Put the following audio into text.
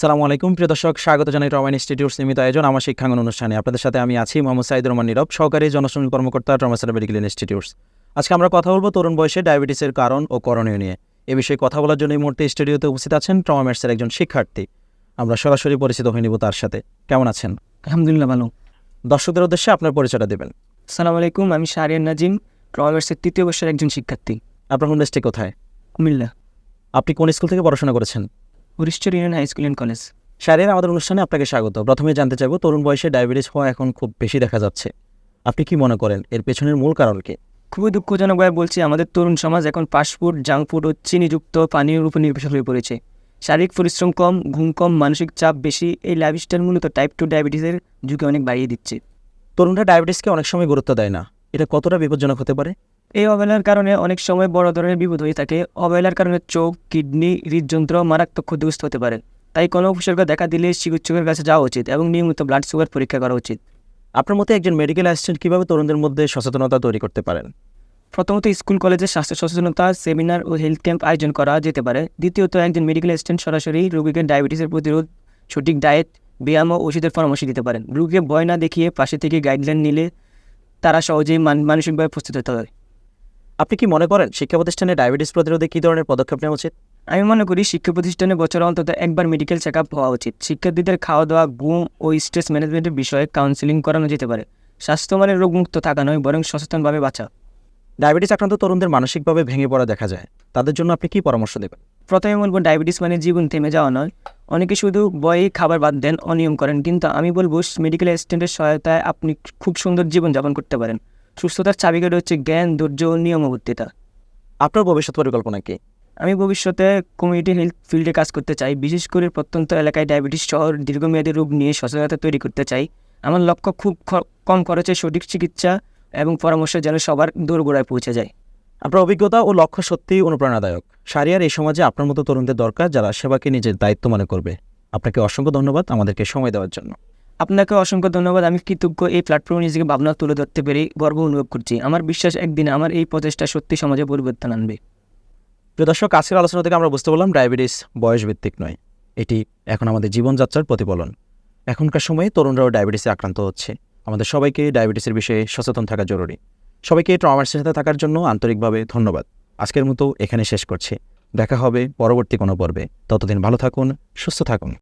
সালামু আলাইকুম। প্রিয় দর্শক স্বাগত জানাই ট্রমা ইনস্টিটিউট সীমিত আয়োজন আমার শিক্ষাঙ্গন অনুষ্ঠানে। আপনাদের সাথে আমি আছি মোহাম্মদ সাইদুর রহমান নীরব সহকারী জনশ্রমিক কর্মকর্তা ট্রমা সেন্টার মেডিকেল ইনস্টিটিউটস আজকে আমরা কথা বলব তরুণ বয়সে ডায়াবেটিসের কারণ ও করণীয় নিয়ে। এ বিষয়ে কথা বলার জন্য এই মুহূর্তে স্টুডিওতে উপস্থিত আছেন ট্রমা ম্যাটসের একজন শিক্ষার্থী। আমরা সরাসরি পরিচিত হয়ে নিব তার সাথে। কেমন আছেন? আলহামদুলিল্লাহ ভালো। দর্শকদের উদ্দেশ্যে আপনার পরিচয়টা দেবেন। সালাম আলাইকুম আমি শাহরিয়ার নাজিম ট্রমার্সের তৃতীয় বর্ষের একজন শিক্ষার্থী। আপনার হোম কোথায়? কুমিল্লা। আপনি কোন স্কুল থেকে পড়াশোনা করেছেন? Harishchar union high school and college শারীর আমাদের অনুষ্ঠানে আপনাকে স্বাগত। প্রথমে জানতে চাইব তরুণ বয়সে ডায়াবেটিস হওয়া এখন খুব বেশি দেখা যাচ্ছে। আপনি কি মনে করেন এর পেছনের মূল কারণ কি? খুবই দুঃখজনকভাবে বলছি আমাদের তরুণ সমাজ এখন ফাস্টফুড জাঙ্ক ফুড ও চিনিযুক্ত পানীয়ের উপর নির্ভরশীল হয়ে পড়েছে। শারীরিক পরিশ্রম কম ঘুম কম মানসিক চাপ বেশি এই লাইফস্টাইল মূলত টাইপ টু ডায়াবেটিসের ঝুঁকি অনেক বাড়িয়ে দিচ্ছে। তরুণরা ডায়াবেটিসকে অনেক সময় গুরুত্ব দেয় না। এটা কতটা বিপজ্জনক হতে পারে? এই অবহেলার কারণে অনেক সময় বড় ধরনের বিপদ হয়ে থাকে। অবহেলার কারণে চোখ, কিডনি, হৃদযন্ত্র মারাত্মক ক্ষতিগ্রস্ত হতে পারে। তাই কোনো উপসর্গ দেখা দিলে চিকিৎসকের কাছে যাওয়া উচিত এবং নিয়মিত ব্লাড সুগার পরীক্ষা করা উচিত। আপনার মতে একজন মেডিকেল অ্যাসিস্ট্যান্ট কীভাবে তরুণদের মধ্যে সচেতনতা তৈরি করতে পারেন? প্রথমত, স্কুল, কলেজে স্বাস্থ্য সচেতনতা সেমিনার ও হেলথ ক্যাম্প আয়োজন করা যেতে পারে। দ্বিতীয়ত, একজন মেডিকেল অ্যাসিস্ট্যান্ট সরাসরি রোগীকে ডায়াবেটিসের প্রতিরোধ, সঠিক ডায়েট ব্যায়াম ও ওষুধের পরামর্শ দিতে পারেন। রোগীকে ভয় না দেখিয়ে পাশে থেকে গাইডলাইন নিলে তারা সহজেই মান- মানসিকভাবে প্রস্তুত হতে হয় আপনি কি মনে করেন শিক্ষা প্রতিষ্ঠানে ডায়াবেটিস প্রতিরোধে কী ধরনের পদক্ষেপ নেওয়া উচিত? আমি মনে করি শিক্ষা প্রতিষ্ঠানে বছরে অন্তত একবার মেডিকেল চেক আপ হওয়া উচিত। শিক্ষার্থীদের খাওয়া দাওয়া ঘুম ও স্ট্রেস ম্যানেজমেন্টের বিষয়ে কাউন্সিলিং করানো যেতে পারে। স্বাস্থ্যমানের রোগমুক্ত থাকা নয় বরং সচেতনভাবে বাঁচা। ডায়াবেটিস আক্রান্ত তরুণদের মানসিকভাবে ভেঙে পড়া দেখা যায়। তাদের জন্য আপনি কী পরামর্শ দেবেন? প্রথমে বলব ডায়াবেটিস মানে জীবন থেমে যাওয়া নয়। অনেকে শুধু বয়ে খাবার বাদ দেন অনিয়ম করেন। কিন্তু আমি বলব মেডিকেল অ্যাসিস্ট্যান্টের সহায়তায় আপনি খুব সুন্দর জীবনযাপন করতে পারেন। সুস্থতার চাবিকাঠি হচ্ছে জ্ঞান ধৈর্য ও নিয়মাবর্তিতা। আপনার ভবিষ্যৎ পরিকল্পনা কি? আমি ভবিষ্যতে কমিউনিটি হেলথ ফিল্ডে কাজ করতে চাই বিশেষ করে প্রত্যন্ত এলাকায় ডায়াবেটিস শহর দীর্ঘমেয়াদী রোগ নিয়ে সচেতনতা তৈরি করতে চাই। আমার লক্ষ্য খুব কম খরচে সঠিক চিকিৎসা এবং পরামর্শ যেন সবার দোরগোড়ায় পৌঁছে যায়। আপনার অভিজ্ঞতা ও লক্ষ্য সত্যিই অনুপ্রেরণাদায়ক। সারিয়ার এই সমাজে আপনার মতো তরুণদের দরকার যারা সেবাকে নিজের দায়িত্ব মনে করবে। আপনাকে অসংখ্য ধন্যবাদ আমাদেরকে সময় দেওয়ার জন্য। আপনাকে অসংখ্য ধন্যবাদ। আমি কৃতজ্ঞ এই প্ল্যাটফর্মে নিজেকে ভাবনা তুলে ধরতে পেরে গর্ব অনুভব করছি। আমার বিশ্বাস একদিন আমার এই প্রচেষ্টা সত্যি সমাজে পরিবর্তন আনবে। প্রিয় দর্শক, আজকের আলোচনা থেকে আমরা বুঝতে পারলাম ডায়াবেটিস বয়সভিত্তিক নয়। এটি এখন আমাদের জীবনযাত্রার প্রতিফলন। এখনকার সময়ে তরুণরাও ডায়াবেটিসে আক্রান্ত হচ্ছে। আমাদের সবাইকে ডায়াবেটিসের বিষয়ে সচেতন থাকা জরুরি। সবাইকে ট্রমার্সের সাথে থাকার জন্য আন্তরিকভাবে ধন্যবাদ। আজকের মতো এখানে শেষ করছি। দেখা হবে পরবর্তী কোনো পর্বে। ততদিন ভালো থাকুন, সুস্থ থাকুন।